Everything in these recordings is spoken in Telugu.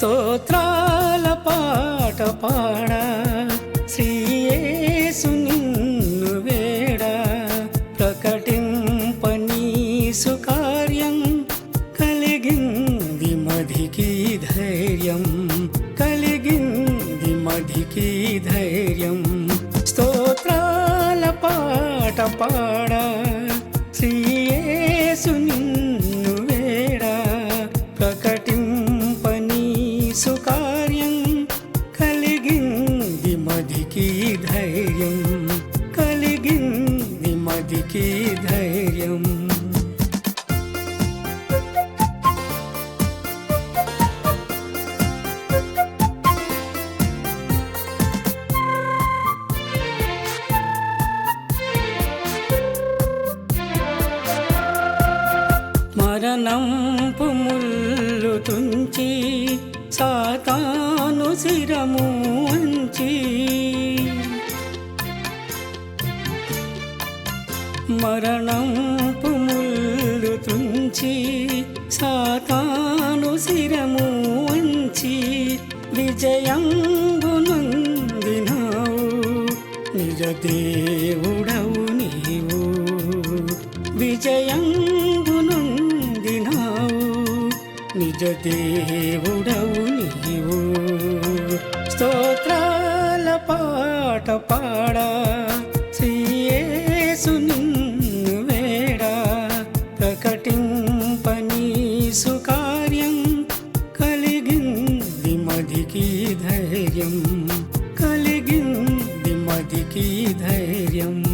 స్తోత్రాల పాట పాడ. శ్రీయేసు నిన్ను వేడా. ప్రకటింపనీ సుకార్యం కలిగింది మధికి ధైర్యం. కలిగింది మధికి ధైర్యం. స్తోత్రాల పాట పాడ. మదికి ధైర్యం మరణంపు ముల్లు తుంచి సాతాను శిరము వంచి మరణంపు ముళ్ళు తుంచి సాతాను శిరము వంచి విజయంబునందినావు నిజ దేవుడవు నీవు. విజయంబునందినావు నిజ దేవుడవు నీవు. స్తోత్రాల పాట పాడా. ధైర్యం కలిగింది మదికి ధైర్యం.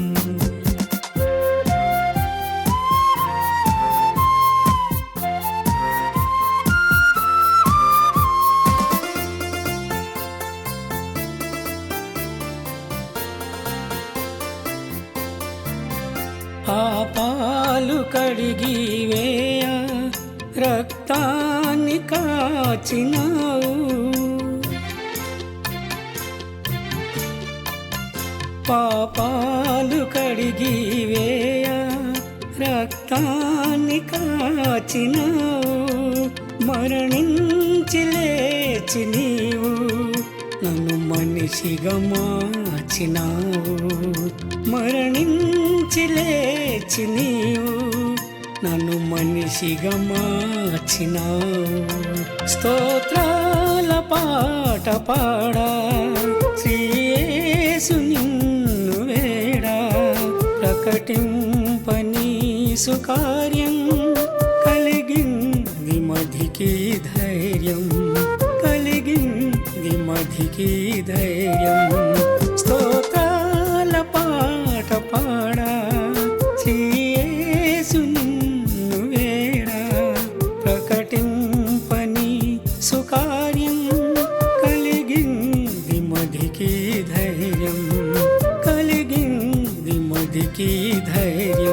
పాపాలు కడిగి వేయ రక్తాన్ని కాచినావు. పాపాలు కడిగి వేయ రక్తాన్ని కాచినావు మరణించి లేచి నీవు నన్ను మనిషిగా మార్చినావు మరణించి లేచి నీవు నన్ను మనిషిగా మార్చినావు. స్తోత్రాల పాట పాడా ప్రకటింపనీ సుకార్యం కలిగింది మధికి ధైర్యం కలిగింది మధికి ధైర్యం. की धैर्य